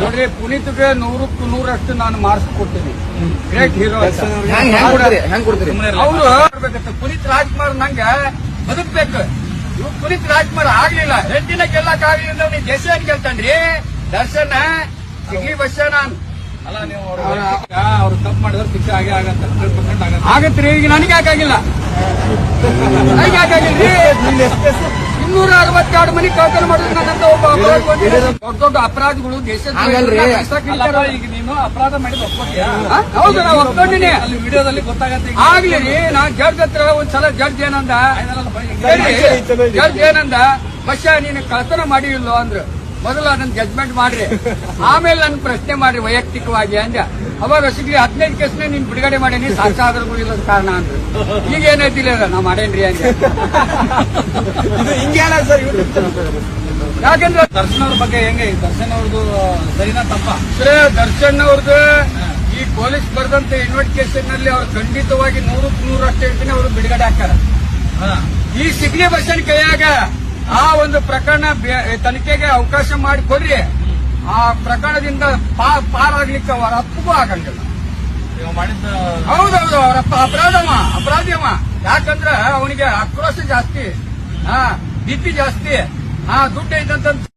ನೋಡ್ರಿ ಪುನೀತ್ಗೆ ನೂರಕ್ಕೂ ನೂರಷ್ಟು ನಾನು ಮಾರ್ಕ್ಸ್ ಕೊಡ್ತೀನಿ ಗ್ರೇಟ್ ಹೀರೋ ಅವರು ಪುನೀತ್ ರಾಜ್ಕುಮಾರ್ ನಂಗ ಬದುಕ್ಬೇಕು. ಇವ್ ಪುನೀತ್ ರಾಜ್ಕುಮಾರ್ ಆಗ್ಲಿಲ್ಲ. ಹೆಂಡಿನ ಗೆಲ್ಲಕ್ ಆಗ್ಲಿಲ್ಲ ನೀವು ದೇಶ ಗೆಲ್ತಾನ್ರಿ? ದರ್ಶನ ಸಿಗ್ಲಿ ಬಸ್ಸ ನಾನು? ಅಲ್ಲ ನೀವು ಅವ್ರು ತಪ್ಪು ಮಾಡಿದ್ರೆ ಶಿಕ್ಷೆ ಆಗೇ ಆಗತ್ತೆ. ಹಂಡ್ರೆಡ್ ಪರ್ಸೆಂಟ್ ಆಗತ್ತೆ. ಆಗತ್ರಿ ಈಗ ನನಗೆ ಯಾಕಾಗಿಲ್ಲ ನನಗೆ ಯಾಕಾಗಿಲ್ರಿ ಇನ್ನೂರ ಅರವತ್ತೆರಡು ಮನಿ ಕಳ್ತನ ಮಾಡಿದ್ರೆ ನನ್ನಂತ ಒಬ್ಬ ಅಪರಾಧ. ದೊಡ್ಡ ದೊಡ್ಡ ಅಪರಾಧಗಳು ದೇಶದ ಈಗ ನೀನು ಅಪರಾಧ ಹಾ? ಹೌದು ನಾವು ಒಪ್ಕೊಂಡಿನಿ ಅಲ್ಲಿ ವಿಡಿಯೋದಲ್ಲಿ ಗೊತ್ತಾಗತ್ತೆ ಈಗ. ಆಗ್ಲಿ ರೀ ನಾ ಜಡ್ಜ್ ಹತ್ರ ಒಂದ್ಸಲ ಜಡ್ಜ್ ಏನಂದ. ಜಡ್ಜ್ ಏನಂದ ಬಸ್ಸ ನೀನು ಕಳ್ತನ ಮಾಡಿ ಇಲ್ಲೋ ಅಂದ್ರು ಮೊದಲು ಅದನ್ನ ಜಜ್ಮೆಂಟ್ ಮಾಡ್ರಿ. ಆಮೇಲೆ ನನ್ನ ಪ್ರಶ್ನೆ ಮಾಡ್ರಿ ವೈಯಕ್ತಿಕವಾಗಿ ಅಂದ ಅವಾಗ ಸಿಗ್ಲಿ ಹದಿನೈದು ಕೇಸ್ನ ನೀನ್ ಬಿಡುಗಡೆ ಮಾಡೇನಿ ಸಾಕ್ಷಾಧಾರಗಳು ಇಲ್ಲದ ಕಾರಣ ಅಂದ್ರು. ಈಗ ಏನೈತಿಲ್ಲ ನಾ ಮಾಡೇನ್ರಿ ಅಂತ ಯಾಕಂದ್ರೆ ದರ್ಶನ್ ಅವ್ರ ಬಗ್ಗೆ ಹೆಂಗೆ? ದರ್ಶನ್ ಅವ್ರದ್ದು ಸರಿನಾ ತಪ್ಪ? ಸರ್, ದರ್ಶನ್ ಅವ್ರದ್ದು ಈ ಪೊಲೀಸ್ ಬರೆದಂತ ಇನ್ವೆಸ್ಟಿಗೇಷನ್ನಲ್ಲಿ ಅವ್ರು ಖಂಡಿತವಾಗಿ ನೂರಕ್ಕೆ ನೂರಷ್ಟು ಹೇಳ್ತೀನಿ ಅವರು ಬಿಡುಗಡೆ ಹಾಕ್ತಾರ ಈ ಸಿಗ್ಲಿ ಬಸ್ಸನ್ ಕೈಯಾಗ ಆ ಒಂದು ಪ್ರಕರಣ ತನಿಖೆಗೆ ಅವಕಾಶ ಮಾಡಿ ಕೊಡ್ರಿ ಆ ಪ್ರಕರಣದಿಂದ ಪಾರಾಗ್ಲಿಕ್ಕೆ ಅವರ ಅಪ್ಪಗೂ ಆಗಂಗಿಲ್ಲ. ಹೌದೌದು ಅವರಪ್ಪ ಅಪರಾಧವ ಅಪರಾಧಿ ಅವ ಯಾಕಂದ್ರ ಅವನಿಗೆ ಆಕ್ರೋಶ ಜಾಸ್ತಿ, ಹಾ ಬಿಪಿ ಜಾಸ್ತಿ, ಹಾ, ದುಡ್ಡು ಐತಂತ